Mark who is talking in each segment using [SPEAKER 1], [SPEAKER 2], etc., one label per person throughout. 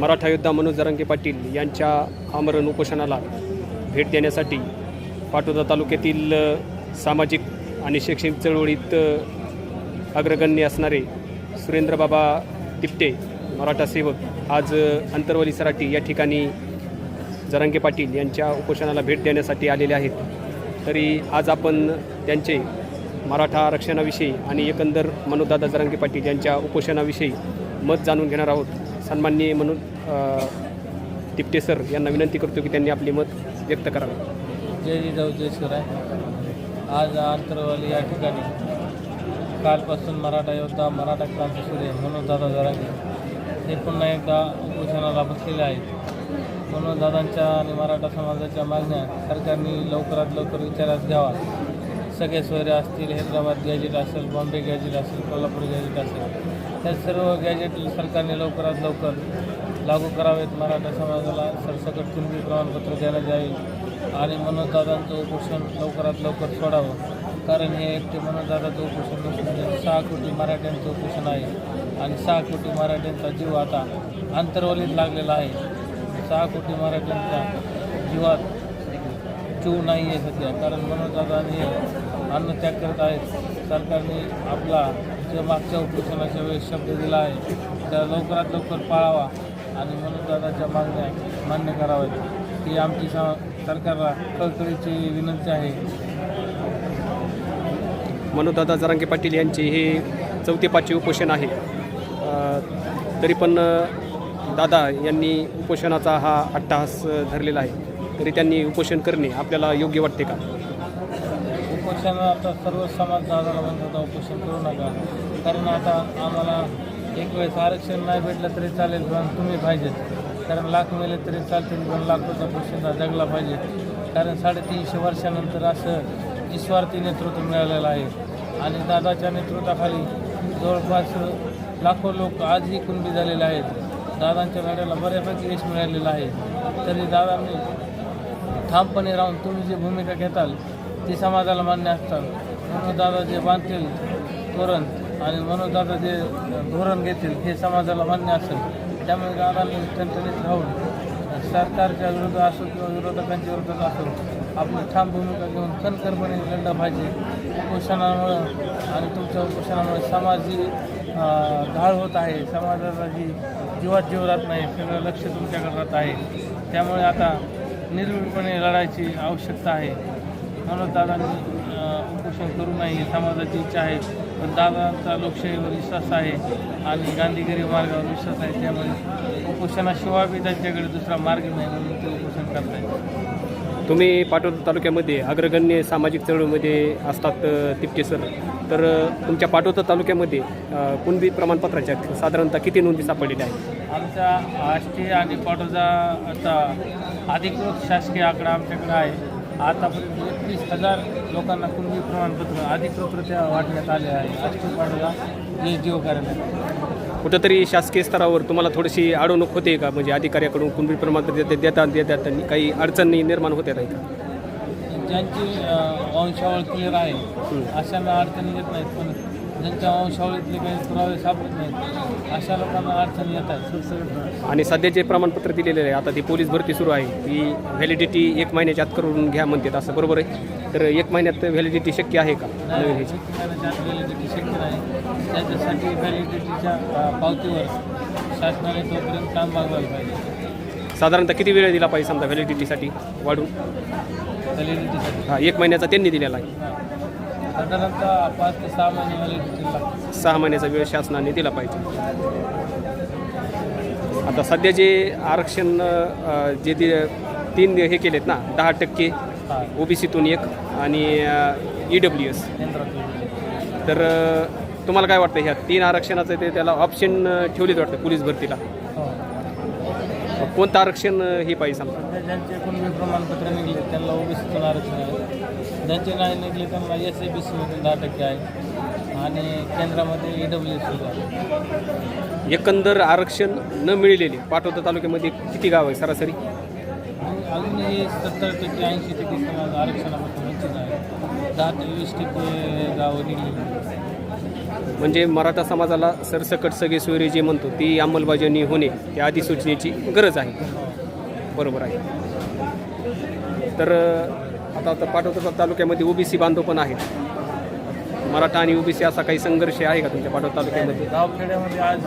[SPEAKER 1] मराठा योद्धा मनोज जरंगे पाटील यांच्या आमरण उपोषणाला भेट देण्यासाठी पाटोदा तालुक्यातील सामाजिक आणि शैक्षणिक चळवळीत अग्रगण्य असणारे सुरेंद्रबाबा तिपटे मराठा सेवक आज अंतरवली सराटी या ठिकाणी जरांगे पाटील यांच्या उपोषणाला भेट देण्यासाठी आलेले आहेत. तरी आज आपण त्यांचे मराठा आरक्षणाविषयी आणि एकंदर मनोदादा जरांगे पाटील यांच्या उपोषणाविषयी मत जाणून घेणार आहोत. सन्माननीय म्हणून तिपटे सर यांना विनंती करतो की त्यांनी आपले मत व्यक्त करावे.
[SPEAKER 2] जय जिजाऊ जय शिवराय. आज आंतरवाली या ठिकाणी. कालपासून मराठा योद्धा मराठा क्रांतीसूर्य म्हणून दादा जरांगे. हे पुन्हा एकदा उपोषणाला बसलेले आहेत. म्हणून दादांच्या आणि मराठा समाजाच्या मागण्या सरकारने लवकरात लवकर विचारात घ्यावा. सगळे सोयरे असतील हैदराबाद गॅजेट असेल बॉम्बे गॅजेट असेल कोल्हापूर गॅजेट असेल. त्या सर्व गॅजेट सरकारने लवकरात लवकर लागू करावेत. मराठा समाजाला सरसकट कुणबी प्रमाणपत्र देण्यात जाईल आणि मनोजदादांचं उपोषण लवकरात लवकर सोडावं. कारण हे एकटे मनोजदादाचं उपोषण नसून सहा कोटी मराठ्यांचं उपोषण आहे आणि सहा कोटी मराठ्यांचा जीव आता अंतर्वलीत लागलेला आहे. सहा कोटी मराठ्यांच्या जीवात जीव नाही आहे सध्या. कारण मनोजदादांनी अन्नत्याग करत आहेत. सरकारने आपला जो मागच्या उपोषणाच्या वेळेस शब्द दिला आहे त्या लवकरात लवकर पाळावा आणि मनोजदादाच्या मागण्या मान्य कराव्यात. ही आमची सा सरकारला कळकळीची विनंती आहे.
[SPEAKER 1] मनोदादा जरांगे पाटील यांचे हे चौथे पाचवे उपोषण आहे. तरी पण दादा यांनी उपोषणाचा हा अट्टहास धरलेला आहे. तरी त्यांनी उपोषण करणे आपल्याला योग्य वाटते का?
[SPEAKER 2] उपोषण आता सर्व समाज दादाला म्हणत होता उपोषण करू नका. कारण आता आम्हाला एक वेळेस आरक्षण नाही भेटलं तरी चालेल पण तुम्ही पाहिजेत कारण लाख मेले तरी चालतील पण लाखोचा प्रश्न जगला पाहिजे. कारण साडेतीनशे वर्षानंतर असं निस्वार्थी नेतृत्व मिळालेलं आहे. आणि दादाच्या नेतृत्वाखाली जवळपास लाखो लोक आजही कुणबी झालेले आहेत. दादांच्या लढ्याला बऱ्यापैकी यश मिळालेलं आहे. तरी दादांनी ठामपणे राहून तुम्ही जी भूमिका घेताल ते समाजाला मान्य असतात. मनोजदादा जे बांधतील धोरण आणि मनोजदादा जे धोरण घेतील हे समाजाला मान्य असेल. त्यामुळे दादांनी ठणठणीत राहून सरकारच्या विरोधात असो किंवा विरोधकांच्या विरोधात असो आपली ठाम भूमिका घेऊन कणखरपणे लढलं पाहिजे. उपोषणामुळं आणि तुमच्या उपोषणामुळे समाज जी घाळ होत आहे. समाजाचा जी जीवात जीव राहत नाही सगळं लक्ष तुमच्याकडे राहत आहे. त्यामुळे आता निर्भीडपणे लढायची आवश्यकता आहे. म्हणून दादांनी अं, उपोषण करू नये समाजाची इच्छा आहे. पण दादांचा लोकशाहीवर विश्वास आहे आणि गांधीगिरी मार्गावर विश्वास आहे त्यामुळे उपोषणाशिवाय बी त्यांच्याकडे दुसरा मार्ग नाही म्हणून ते उपोषण करतायत.
[SPEAKER 1] तुम्ही पाटोदा तालुक्यामध्ये अग्रगण्य सामाजिक चळवळीमध्ये असतात अ, तिपटे सर. तर तुमच्या पाटोदा तालुक्यामध्ये कुणबी प्रमाणपत्राच्या साधारणतः किती नोंदी सापडलेल्या आहेत?
[SPEAKER 2] आमच्या आष्टी आणि पाटोदा आता अधिकृत शासकीय आकडा आमच्याकडे आहे. आतापर्यंत एकवीस हजार लोकांना कुणबी प्रमाणपत्र अधिकृतरित्या वाटण्यात आले आहे. आष्टी पाटोदा हे जीव कार्यालय
[SPEAKER 1] कुठंतरी शासकीय स्तरावर तुम्हाला थोडीशी अडवणूक होते का? म्हणजे अधिकाऱ्याकडून कुणबी प्रमाणपत्र देतात देतात काही अडचणी निर्माण होते नाही का?
[SPEAKER 2] ज्यांची वंशावळ क्लिअर आहे अशांना अडचणी येत नाहीत. पण ज्यांच्या वंशावळीतले काही पुरावे सापडत नाहीत अशा लोकांना अडचणी येत आहेत
[SPEAKER 1] आणि सध्या जे प्रमाणपत्र दिलेले आहे आता ती पोलीस भरती सुरू आहे. ती व्हॅलिडिटी एक महिन्याच्या आत करून घ्या म्हणतात असं बरोबर आहे. तर एक महिन्यात व्हॅलिडिटी शक्य आहे का? नवीन ह्याची
[SPEAKER 2] व्हॅलिडिटी शक्य नाही. त्याच्यासाठी व्हॅलिडिटीच्या पावतीवर शासनाने तोपर्यंत काम मागवायला पाहिजे.
[SPEAKER 1] साधारणतः किती वेळ दिला पाहिजे समजा व्हॅलिडिटीसाठी वाढून?
[SPEAKER 2] व्हॅलिडिटीसाठी
[SPEAKER 1] हा एक महिन्याचा त्यांनी दिलेला आहे.
[SPEAKER 2] साधारणतः पाच ते सहा महिने
[SPEAKER 1] महिन्याचा वेळ शासनाने दिला पाहिजे. आता सध्या जे आरक्षण जे दि तीन हे केलेत ना दहा टक्के ओबीसीतून एक आणि ई डब्ल्यू एस तर तुम्हाला काय वाटतं ह्या तीन आरक्षणाचं ते त्याला ऑप्शन अ, ठेवलेत वाटतं पोलीस भरतीला? कोणतं आरक्षण हे पाहिजे समजा
[SPEAKER 2] सध्या ज्यांचे कुणबी प्रमाणपत्र निघले त्यांना ओबीसीतून आरक्षण आहे ज्यांचे नाही निघले त्यांना एस ए बी सीमधून दहा टक्के आहे. आणि केंद्रामध्ये ई डब्ल्यू एस सुद्धा
[SPEAKER 1] एकंदर आरक्षण न मिळलेले पाटोदा तालुक्यामध्ये किती गाव आहे सरासरी?
[SPEAKER 2] आणि अजूनही सत्तर टक्के ऐंशी टक्के समाज आरक्षणापासून वंचित आहे. दहा ते वीस टक्के गावं निघलेली.
[SPEAKER 1] म्हणजे मराठा समाजाला सरसकट सगळे सोयरे जे म्हणतो ती अंमलबजावणी होणे या अधिसूचनेची गरज आहे. बरोबर आहे. तर आता आता पाटोदा तालुक्यामध्ये ओबीसी बांधव पण आहेत. मराठा आणि ओबीसी असा काही संघर्ष आहे का तुमच्या पाटोदा तालुक्यामध्ये?
[SPEAKER 2] गावखेड्यामध्ये आज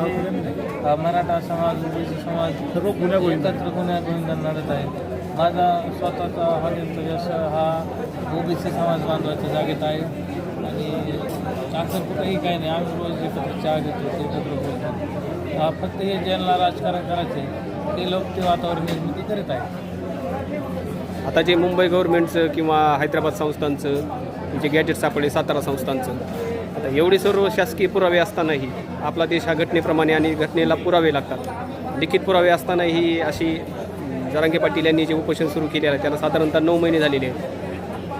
[SPEAKER 2] मराठा समाज ओबीसी समाज सर्व गुन्हा एकत्र गुन्हा लढत आहे. माझा स्वतःचा हॉटेलचा यश हा ओबीसी समाज बांधवाच्या जागेत आहे. असं कुठंही काही नाही आम्ही रोज एकत्र चहा घेतो एकत्र बोलतो फक्त हे ज्यांना राजकारण करायचे ते लोक ते वातावरण निर्मिती करीत आहेत
[SPEAKER 1] आता जे मुंबई गव्हर्नमेंटचं किंवा हैदराबाद संस्थांचं जे गॅजेट सापडले सातारा संस्थांचं आता एवढे सर्व शासकीय पुरावे असतानाही आपला देश हा घटनेप्रमाणे आणि घटनेला पुरावे लागतात. लिखित पुरावे असतानाही अशी जरांगे पाटील यांनी जे उपोषण सुरू केलेलं आहे त्याला साधारणतः नऊ महिने झालेले आहेत.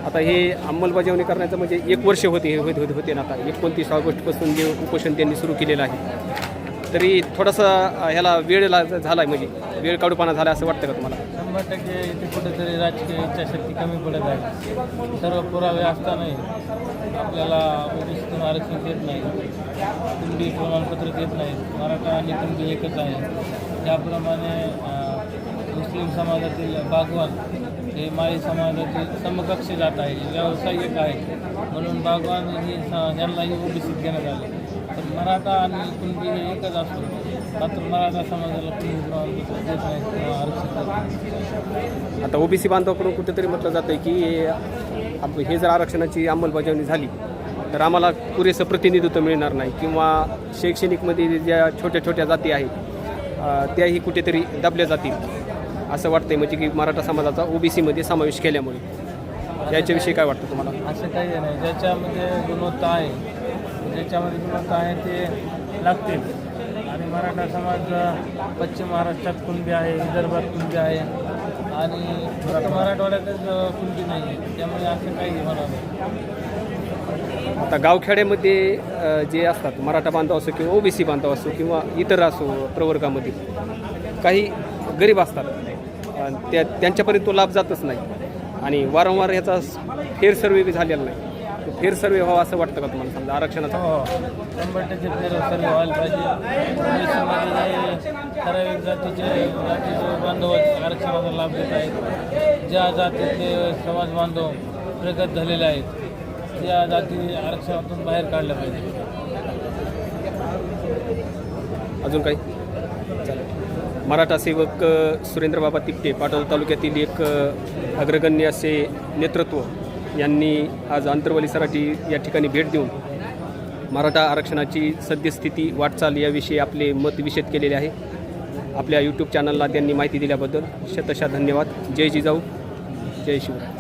[SPEAKER 1] आता हे अंमलबजावणी करण्याचं म्हणजे एक वर्ष होते हे होत होते ना आता. एकोणतीस ऑगस्टपासून जे उपोषण त्यांनी सुरू केलेलं आहे. तरी थोडासा ह्याला वेळ ला झाला आहे म्हणजे. वेळ काढूपणा झाला असं वाटतं का तुम्हाला?
[SPEAKER 2] शंभर टक्के इथे कुठेतरी राजकीय इच्छाशक्ती कमी पडत आहे. सर्व पुरावे असतानाही आपल्याला ओबीसीतून आरक्षण देत नाही. कुंडी प्रमाणपत्र देत नाही. मराठा आणि कुंडी एकच आहे. त्याप्रमाणे मुस्लिम समाजातील बागवान हे माळी समाजातील समकक्ष जात आहे व्यावसायिक आहे. म्हणून बागवान ही यांनाही ओबीसीत घेण्यात आले. तर मराठा आणि कुणबी हे एकच असतो. मात्र मराठा समाजाला कुणी आरक्षण
[SPEAKER 1] आता ओबीसी बांधवाकडून कुठेतरी म्हटलं जातं आहे की आप- हे जर आरक्षणाची अंमलबजावणी झाली तर आम्हाला पुरेसं प्रतिनिधित्व मिळणार नाही किंवा शैक्षणिकमध्ये ज्या छोट्या छोट्या जाती आहेत त्याही कुठेतरी दाबल्या जातील. असं वाटतंय म्हणजे की मराठा समाजाचा ओबीसीमध्ये समावेश केल्यामुळे. याच्याविषयी काय वाटतं तुम्हाला?
[SPEAKER 2] असं काही नाही. ज्याच्यामध्ये गुणवत्ता आहे ज्याच्यामध्ये गुणवत्ता आहे ते लागतील. आणि मराठा समाज पश्चिम महाराष्ट्रात कुणबी आहे विदर्भात कुणबी आहे आणि मराठवाड्यातच कुणबी नाही आहे त्यामुळे असं काही नाही.
[SPEAKER 1] आता गावखेड्यामध्ये जे असतात मराठा बांधव असो किंवा ओबीसी बांधव असो किंवा इतर असो प्रवर्गामध्ये काही गरीब असतात. त्या त्यांच्यापर्यंत तो लाभ जातच नाही. आणि वारंवार ह्याचा फेर सर्वे बी झालेला नाही. तो फेर सर्वे व्हावा असं वाटतं का तुम्हाला समजा आरक्षणाचा?
[SPEAKER 2] हो शंभर टक्के फेर सर्व व्हायला पाहिजे. ठराविक जातीचे जातीचे बांधव आरक्षणाचा लाभ घेत आहेत. ज्या जातीचे समाज बांधव प्रगत झालेले आहेत त्या जाती आरक्षणातून बाहेर काढल्या पाहिजे.
[SPEAKER 1] अजून काही? मराठा सेवक सुरेंद्रबाबा तिपटे पाटोदा तालुक्यातील एक अग्रगण्य असे नेतृत्व यांनी आज आंतरवलीसाठी या ठिकाणी भेट देऊन मराठा आरक्षणाची सद्यस्थिती वाटचाल याविषयी आपले मत विषद केलेले आहे. आपल्या यूट्यूब चॅनलला त्यांनी माहिती दिल्याबद्दल शतशा धन्यवाद. जय जिजाऊ. जय शिवराय.